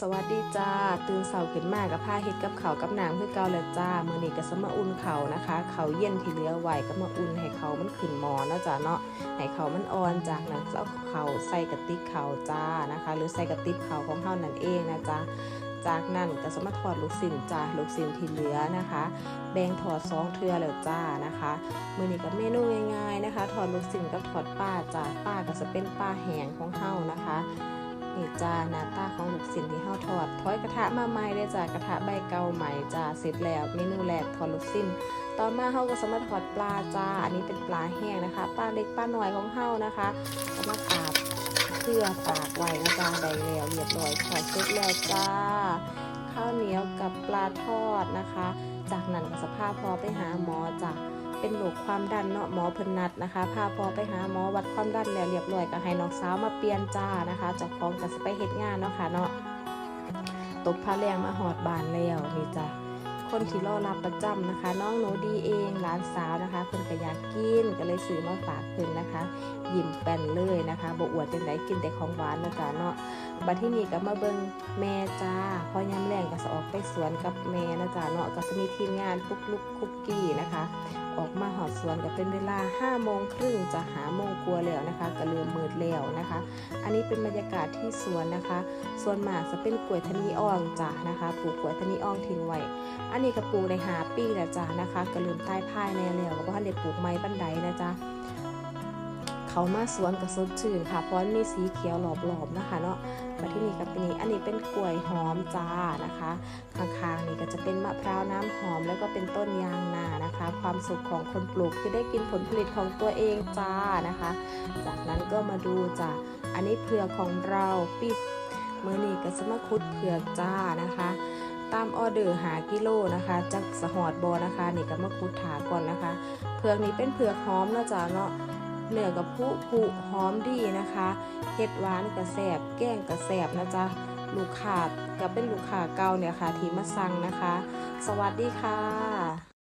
สวัสดีจ้า ตื่นเสาขึ้นมากกับผ้าเฮ็ดกับเขากับน้ำคือเก่าแล้วจ้ามื้อนี้ก็สมาอุ่นเขานะคะ เขาเย็นที่เหลือไหวก็มาอุ่นให้เขามันขึ้นหมอเนาะจ้าเนาะให้เขามันอ่อนจากนั้นเอาเขาใส่กระติกเขาจ้านะคะ หรือใส่กระติบเขาของเฮานั่นเองนะจ๊ะจากนั้นก็สมาถอดลูกศิลจ้าลูกศิลที่เหลือนะคะ แบ่งถอดสองเทือแล้วจ้านะคะมื้อนี้ก็เมนูง่ายๆนะคะ ถอดลูกศิลกับถอดป้าจ้าป้าก็จะเป็นป้าแห้งของเฮานะคะ นี่จ้าหน้าตาของลูกศิลที่เฮาทอดถอยกระทะมาใหม่เลยจ้ากระทะใบเก่าใหม่จ้าเสร็จแล้วเมนูแรกทอดลูกศิลต่อมาเฮาก็สามารถทอดปลาจ้าอันนี้เป็นปลาแห้งนะคะปลาเล็กปลาหน้อยของเฮานะคะสามารถอาบเพื่อตากไว้นะจ้าได้แล้วเรียบร้อยทอดเสร็จแล้วจ้าข้าวเหนียวกับปลาทอดนะคะ จากนั้นก็สภาพพอไปหาหมอจ้า เป็นโรคความดันเนาะหมอเพิ่นนัดนะคะพาพอไปหาหมอวัดความดันแล้วเรียบร้อยก็ให้น้องสาวมาเปลี่ยนจ้านะคะเจากของก็สิไปเฮ็ดงานเนาะค่ะเนาะตกพาแรงมาหอดบานแล้วนี่จ้ะคนที่รอรับประจำนะคะ น้องหนูดีเองหลานสาวนะคะเพิ่นก็อยากกินก็เลยซื้อมาฝากเพิ่นนะคะ ยิ้มแป้นเลยนะคะบ่อวดจังไดกินแต่ของหวานนะจ๊ะเนาะบัดที่นี่ก็มาเบิ่งแม่จ้าพอ สวนกับแม่นะจ๊ะเนาะก็จะมีทีมงานปุ๊กลุกคุกกี้นะคะ ออกมาหอดสวนก็เป็นเวลา5โมงครึ่งจะหาโมงกลัวแล้วนะคะก็เริ่มมืดแล้วนะคะ อันนี้เป็นบรรยากาศที่สวนนะคะสวนหมากจะเป็นกล้วยทะนีอ่องจ้ะนะคะปลูกกล้วยทะนีอ่องทิ้งไว้อันนี้ก็ปลูกในหาปีแล้วจ้ะนะคะก็เริ่มใต้พายในแล้วก็บ่ทันได้ปลูกไม้บันไดนะจ๊ะ เขามาสวนกับสดชื่นค่ะ เพราะมันมีสีเขียวหลอบๆนะคะเนาะมาที่นี่กับนี่อันนี้เป็นกล้วยหอมจ้านะคะข้างๆนี่ก็จะเป็นมะพร้าวน้ำหอมแล้วก็เป็นต้นยางนานะคะ ความสุขของคนปลูกคือได้กินผลผลิตของตัวเองจ้านะคะ จากนั้นก็มาดูจ้ะอันนี้เผือกของเราปิดมือนี้ก็จะมาคุดเผือกจ้านะคะตามออเดอร์หากิโลนะคะจากสหอดบอนะคะนี่ก็มาคุดถาก่อนนะคะ เผือกนี้เป็นเผือกหอมนะจ๊ะเนาะ เนื้อกับผู้ผู้หอมดีนะคะเห็ดหวานกระแสบแกงกระแสบนะจ๊ะลูกค้าก็เป็นลูกค้าเก่าเนี่ยค่ะที่มาสั่งนะคะ สวัสดีค่ะ